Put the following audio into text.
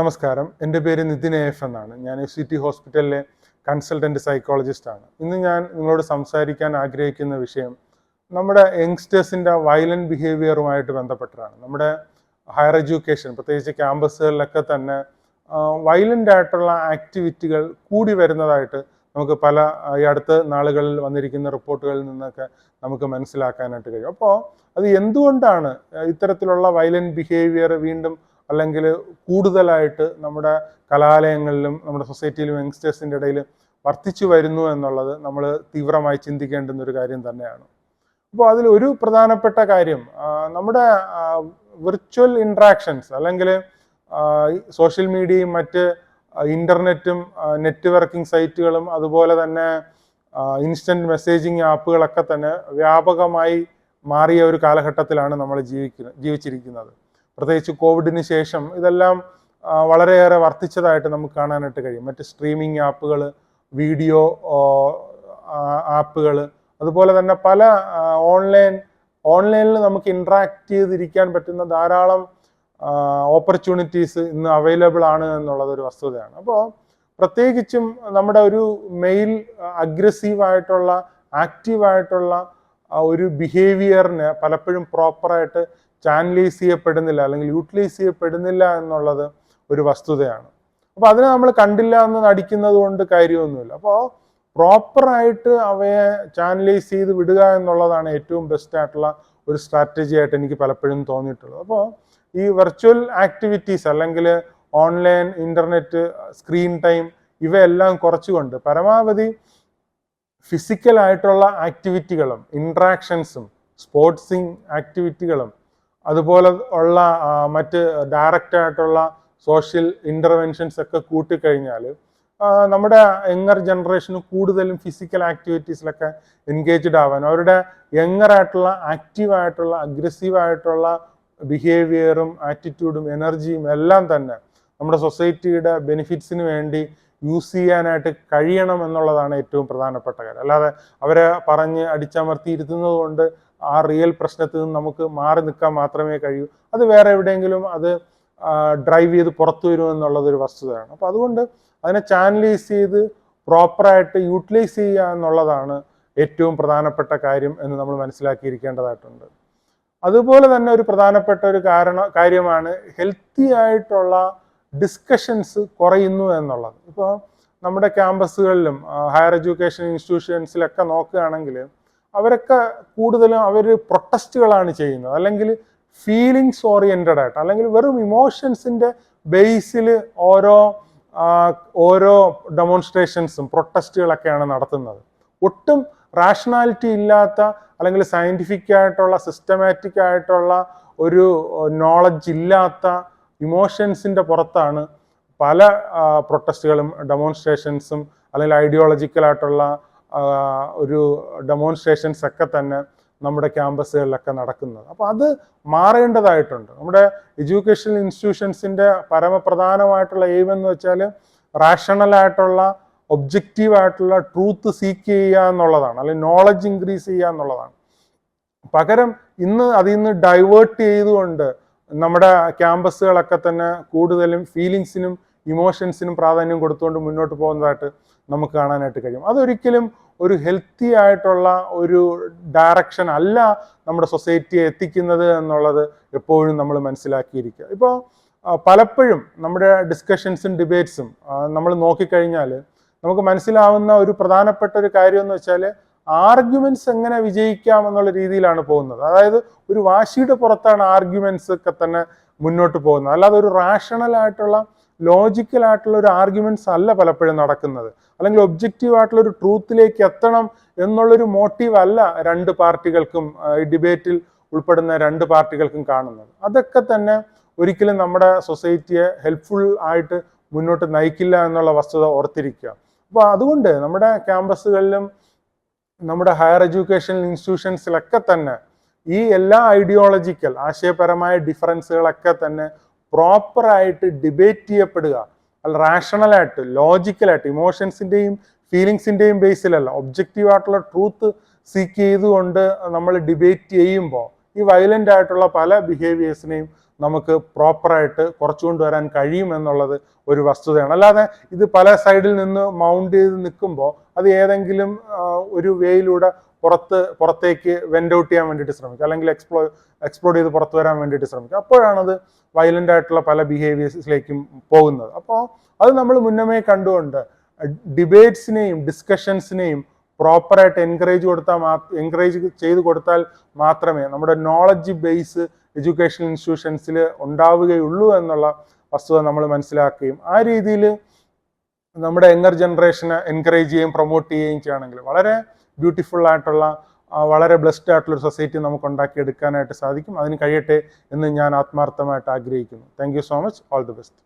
നമസ്കാരം. എന്റെ പേര് നിതിൻ എഫ് എന്നാണ്. ഞാൻ എഫ് സി ടി ഹോസ്പിറ്റലിലെ കൺസൾട്ടന്റ് സൈക്കോളജിസ്റ്റാണ്. ഇന്ന് ഞാൻ നിങ്ങളോട് സംസാരിക്കാൻ ആഗ്രഹിക്കുന്ന വിഷയം നമ്മുടെ യങ്സ്റ്റേഴ്സിന്റെ വയലന്റ് ബിഹേവിയറുമായിട്ട് ബന്ധപ്പെട്ടാണ്. നമ്മുടെ ഹയർ എഡ്യൂക്കേഷൻ പ്രത്യേകിച്ച് ക്യാമ്പസുകളിലൊക്കെ തന്നെ വയലന്റ് ആയിട്ടുള്ള ആക്ടിവിറ്റികൾ കൂടി വരുന്നതായിട്ട് നമുക്ക് പല ഈ അടുത്ത നാളുകളിൽ വന്നിരിക്കുന്ന റിപ്പോർട്ടുകളിൽ നിന്നൊക്കെ നമുക്ക് മനസ്സിലാക്കാനായിട്ട് കഴിയും. അപ്പോൾ അത് എന്തുകൊണ്ടാണ് ഇത്തരത്തിലുള്ള വയലന്റ് ബിഹേവിയർ വീണ്ടും അല്ലെങ്കിൽ കൂടുതലായിട്ട് നമ്മുടെ കലാലയങ്ങളിലും നമ്മുടെ സൊസൈറ്റിയിലും യങ്സ്റ്റേഴ്സിന്റെ ഇടയിൽ വർദ്ധിച്ചു വരുന്നു എന്നുള്ളത് നമ്മൾ തീവ്രമായി ചിന്തിക്കേണ്ടുന്ന ഒരു കാര്യം തന്നെയാണ്. അപ്പോൾ അതിൽ ഒരു പ്രധാനപ്പെട്ട കാര്യം നമ്മുടെ വിർച്വൽ ഇൻട്രാക്ഷൻസ് അല്ലെങ്കിൽ സോഷ്യൽ മീഡിയയും മറ്റ് ഇന്റർനെറ്റും നെറ്റ്വർക്കിംഗ് സൈറ്റുകളും അതുപോലെ തന്നെ ഇൻസ്റ്റന്റ് മെസ്സേജിങ് ആപ്പുകളൊക്കെ തന്നെ വ്യാപകമായി മാറിയ ഒരു കാലഘട്ടത്തിലാണ് നമ്മൾ ജീവിക്കുന്നത് ജീവിച്ചിരിക്കുന്നത്. പ്രത്യേകിച്ച് കോവിഡിന് ശേഷം ഇതെല്ലാം വളരെയേറെ വർദ്ധിച്ചതായിട്ട് നമുക്ക് കാണാനായിട്ട് കഴിയും. മറ്റ് സ്ട്രീമിംഗ് ആപ്പുകൾ വീഡിയോ ആപ്പുകൾ അതുപോലെ തന്നെ പല ഓൺലൈൻ ഓൺലൈനിൽ നമുക്ക് ഇൻട്രാക്ട് ചെയ്തിരിക്കാൻ പറ്റുന്ന ധാരാളം ഓപ്പർച്യൂണിറ്റീസ് ഇന്ന് അവൈലബിൾ ആണ് എന്നുള്ളത് ഒരു വസ്തുതയാണ്. അപ്പോൾ പ്രത്യേകിച്ചും നമ്മുടെ ഒരു മെയിൽ അഗ്രസീവായിട്ടുള്ള ആക്റ്റീവായിട്ടുള്ള ഒരു ബിഹേവിയറിന് പലപ്പോഴും പ്രോപ്പറായിട്ട് ചാനലൈസ് ചെയ്യപ്പെടുന്നില്ല അല്ലെങ്കിൽ യൂട്ടിലൈസ് ചെയ്യപ്പെടുന്നില്ല എന്നുള്ളത് ഒരു വസ്തുതയാണ്. അപ്പോൾ അതിനെ നമ്മൾ കണ്ടില്ല എന്ന് നടിക്കുന്നത് കൊണ്ട് കാര്യമൊന്നുമില്ല. അപ്പോൾ പ്രോപ്പറായിട്ട് അവയെ ചാനലൈസ് ചെയ്ത് വിടുക എന്നുള്ളതാണ് ഏറ്റവും ബെസ്റ്റ് ആയിട്ടുള്ള ഒരു സ്ട്രാറ്റജി ആയിട്ട് എനിക്ക് പലപ്പോഴും തോന്നിയിട്ടുള്ളത്. അപ്പോൾ ഈ വെർച്വൽ ആക്ടിവിറ്റീസ് അല്ലെങ്കിൽ ഓൺലൈൻ ഇന്റർനെറ്റ് സ്ക്രീൻ ടൈം ഇവയെല്ലാം കുറച്ചുകൊണ്ട് പരമാവധി ഫിസിക്കൽ ആയിട്ടുള്ള ആക്ടിവിറ്റികളും ഇൻട്രാക്ഷൻസും സ്പോർട്സിങ് ആക്ടിവിറ്റികളും അതുപോലെ ഉള്ള മറ്റ് ഡയറക്റ്റ് ആയിട്ടുള്ള സോഷ്യൽ ഇന്റർവെൻഷൻസ് ഒക്കെ കൂട്ടിക്കഴിഞ്ഞാൽ നമ്മുടെ യങ്ങർ ജനറേഷന് കൂടുതലും ഫിസിക്കൽ ആക്ടിവിറ്റീസിലൊക്കെ എൻഗേജ്ഡ് ആവാൻ അവരുടെ യങ്ങർ ആയിട്ടുള്ള ആക്റ്റീവ് ആയിട്ടുള്ള അഗ്രസീവ് ആയിട്ടുള്ള ബിഹേവിയറും ആറ്റിറ്റ്യൂഡും എനർജിയും എല്ലാം തന്നെ നമ്മുടെ സൊസൈറ്റിയുടെ ബെനിഫിറ്റ്സിന് വേണ്ടി യൂസ് ചെയ്യാനായിട്ട് കഴിയണം എന്നുള്ളതാണ് ഏറ്റവും പ്രധാനപ്പെട്ട കാര്യം. അല്ലാതെ അവരെ പറഞ്ഞ് അടിച്ചമർത്തി ഇരുത്തുന്നത് കൊണ്ട് ആ റിയൽ പ്രശ്നത്തിൽ നിന്ന് നമുക്ക് മാറി നിൽക്കാൻ മാത്രമേ കഴിയൂ. അത് വേറെ എവിടെയെങ്കിലും അത് ഡ്രൈവ് ചെയ്ത് പുറത്തു ഒരു വസ്തുതയാണ്. അപ്പോൾ അതുകൊണ്ട് അതിനെ ചാനലൈസ് ചെയ്ത് പ്രോപ്പറായിട്ട് യൂട്ടിലൈസ് ചെയ്യുക എന്നുള്ളതാണ് ഏറ്റവും പ്രധാനപ്പെട്ട കാര്യം എന്ന് നമ്മൾ മനസ്സിലാക്കിയിരിക്കേണ്ടതായിട്ടുണ്ട്. അതുപോലെ തന്നെ ഒരു പ്രധാനപ്പെട്ട ഒരു കാരണ കാര്യമാണ് ഹെൽത്തി ആയിട്ടുള്ള ഡിസ്കഷൻസ് കുറയുന്നു എന്നുള്ളത്. ഇപ്പോൾ നമ്മുടെ ക്യാമ്പസുകളിലും ഹയർ എഡ്യൂക്കേഷൻ ഇൻസ്റ്റിറ്റ്യൂഷൻസിലൊക്കെ നോക്കുകയാണെങ്കിൽ അവരൊക്കെ കൂടുതലും അവർ പ്രൊട്ടസ്റ്റുകളാണ് ചെയ്യുന്നത്. അല്ലെങ്കിൽ ഫീലിങ്സ് ഓറിയന്റഡ് ആയിട്ട് അല്ലെങ്കിൽ വെറും ഇമോഷൻസിന്റെ ബേസിൽ ഓരോ ഓരോ ഡെമോൺസ്ട്രേഷൻസും പ്രൊട്ടസ്റ്റുകളൊക്കെയാണ് നടത്തുന്നത്. ഒട്ടും റാഷണാലിറ്റി ഇല്ലാത്ത അല്ലെങ്കിൽ സയന്റിഫിക് ആയിട്ടുള്ള സിസ്റ്റമാറ്റിക് ആയിട്ടുള്ള ഒരു നോളജ് ഇല്ലാത്ത ഇമോഷൻസിന്റെ പുറത്താണ് പല പ്രൊട്ടസ്റ്റുകളും ഡെമോൺസ്ട്രേഷൻസും അല്ലെങ്കിൽ ആ, ഒരു ഡെമോൺസ്ട്രേഷൻസ് ഒക്കെ തന്നെ നമ്മുടെ ക്യാമ്പസുകളിലൊക്കെ നടക്കുന്നത്. അപ്പോൾ അത് മാറേണ്ടതായിട്ടുണ്ട്. നമ്മുടെ എഡ്യൂക്കേഷൻ ഇൻസ്റ്റിറ്റ്യൂഷൻസിന്റെ പരമപ്രധാനമായിട്ടുള്ള എയിം എന്ന് വെച്ചാൽ റാഷണലായിട്ടുള്ള ഒബ്ജക്റ്റീവായിട്ടുള്ള ട്രൂത്ത് സീക്ക് ചെയ്യുക എന്നുള്ളതാണ്. അല്ലെങ്കിൽ നോളജ് ഇൻക്രീസ് ചെയ്യുക എന്നുള്ളതാണ്. പകരം ഇന്ന് അതിൽ നിന്ന് ഡൈവേർട്ട് ചെയ്തുകൊണ്ട് നമ്മുടെ ക്യാമ്പസുകളൊക്കെ തന്നെ കൂടുതലും ഫീലിങ്സിനും ഇമോഷൻസിനും പ്രാധാന്യം കൊടുത്തുകൊണ്ട് മുന്നോട്ട് പോകുന്നതായിട്ട് നമുക്ക് കാണാനായിട്ട് കഴിയും. അതൊരിക്കലും ഒരു ഹെൽത്തി ആയിട്ടുള്ള ഒരു ഡയറക്ഷൻ അല്ല നമ്മുടെ സൊസൈറ്റിയെ എത്തിക്കുന്നത് എന്നുള്ളത് എപ്പോഴും നമ്മൾ മനസ്സിലാക്കിയിരിക്കുക. ഇപ്പോൾ പലപ്പോഴും നമ്മുടെ ഡിസ്കഷൻസും ഡിബേറ്റ്സും നമ്മൾ നോക്കിക്കഴിഞ്ഞാൽ നമുക്ക് മനസ്സിലാവുന്ന ഒരു പ്രധാനപ്പെട്ട ഒരു കാര്യം എന്ന് വെച്ചാൽ ആർഗ്യുമെന്റ്സ് എങ്ങനെ വിജയിക്കാം എന്നുള്ള രീതിയിലാണ് പോകുന്നത്. അതായത് ഒരു വാശിയുടെ പുറത്താണ് ആർഗ്യുമെന്റ്സ് ഒക്കെ തന്നെ മുന്നോട്ട് പോകുന്നത്. അല്ലാതെ ഒരു റാഷണൽ ആയിട്ടുള്ള ലോജിക്കൽ ആയിട്ടുള്ള ഒരു ആർഗ്യുമെന്റ്സ് അല്ല പലപ്പോഴും നടക്കുന്നത്. അല്ലെങ്കിൽ ഒബ്ജക്റ്റീവ് ആയിട്ടുള്ള ഒരു ട്രൂത്തിലേക്ക് എത്തണം എന്നുള്ളൊരു മോട്ടീവ് അല്ല രണ്ട് പാർട്ടികൾക്കും ഡിബേറ്റിൽ ഉൾപ്പെടുന്ന രണ്ട് പാർട്ടികൾക്കും കാണുന്നത്. അതൊക്കെ തന്നെ ഒരിക്കലും നമ്മുടെ സൊസൈറ്റിയെ ഹെൽപ്ഫുൾ ആയിട്ട് മുന്നോട്ട് നയിക്കില്ല എന്നുള്ള വസ്തുത ഓർത്തിരിക്കുക. അപ്പോൾ അതുകൊണ്ട് നമ്മുടെ ക്യാമ്പസുകളിലും നമ്മുടെ ഹയർ എഡ്യൂക്കേഷൻ ഇൻസ്റ്റിറ്റ്യൂഷൻസിലൊക്കെ തന്നെ ഈ എല്ലാ ഐഡിയോളജിക്കൽ ആശയപരമായ ഡിഫറൻസുകളൊക്കെ തന്നെ പ്രോപ്പറായിട്ട് ഡിബേറ്റ് ചെയ്യപ്പെടുക. അല്ല റാഷണലായിട്ട് ലോജിക്കലായിട്ട് ഇമോഷൻസിന്റെയും ഫീലിങ്സിന്റെയും ബേസിലല്ല ഒബ്ജക്റ്റീവ് ആയിട്ടുള്ള ട്രൂത്ത് സീക്ക് ചെയ്തുകൊണ്ട് നമ്മൾ ഡിബേറ്റ് ചെയ്യുമ്പോൾ ഈ വയലന്റ് ആയിട്ടുള്ള പല ബിഹേവിയേഴ്സിനെയും നമുക്ക് പ്രോപ്പറായിട്ട് കുറച്ചു കൊണ്ടുവരാൻ കഴിയും എന്നുള്ളത് ഒരു വസ്തുതയാണ്. അല്ലാതെ ഇത് പല സൈഡിൽ നിന്ന് മൗണ്ട് ചെയ്ത് നിൽക്കുമ്പോൾ അത് ഏതെങ്കിലും ഒരു വേയിലൂടെ പുറത്ത് പുറത്തേക്ക് വെന്റ് ഔട്ട് ചെയ്യാൻ വേണ്ടിയിട്ട് ശ്രമിക്കുക അല്ലെങ്കിൽ എക്സ്പ്ലോ എക്സ്പ്ലോർ ചെയ്ത് പുറത്തു വരാൻ വേണ്ടിയിട്ട് ശ്രമിക്കുക അപ്പോഴാണത് വയലന്റ് ആയിട്ടുള്ള പല ബിഹേവിയേഴ്സിലേക്കും പോകുന്നത്. അപ്പോൾ അത് നമ്മൾ മുന്നമേ കണ്ടുകൊണ്ട് ഡിബേറ്റ്സിനെയും ഡിസ്കഷൻസിനെയും പ്രോപ്പറായിട്ട് എൻകറേജ് കൊടുത്താൽ മാ എൻകറേജ് ചെയ്ത് കൊടുത്താൽ മാത്രമേ നമ്മുടെ നോളജ് ബേസ് എഡ്യൂക്കേഷൻ ഇൻസ്റ്റിറ്റ്യൂഷൻസിൽ ഉണ്ടാവുകയുള്ളൂ എന്നുള്ള വസ്തുത നമ്മൾ മനസ്സിലാക്കുകയും ആ രീതിയിൽ നമ്മുടെ യങ്ങർ ജനറേഷനെ എൻകറേജ് ചെയ്യുകയും പ്രൊമോട്ട് ചെയ്യുകയും ചെയ്യുകയാണെങ്കിൽ വളരെ ബ്യൂട്ടിഫുൾ ആയിട്ടുള്ള വളരെ ബ്ലെസ്ഡ് ആയിട്ടുള്ള ഒരു സൊസൈറ്റി നമുക്ക് ഉണ്ടാക്കിയെടുക്കാനായിട്ട് സാധിക്കും. അതിന് കഴിയട്ടെ എന്ന് ഞാൻ ആത്മാർത്ഥമായിട്ട് ആഗ്രഹിക്കുന്നു. Thank so much all the best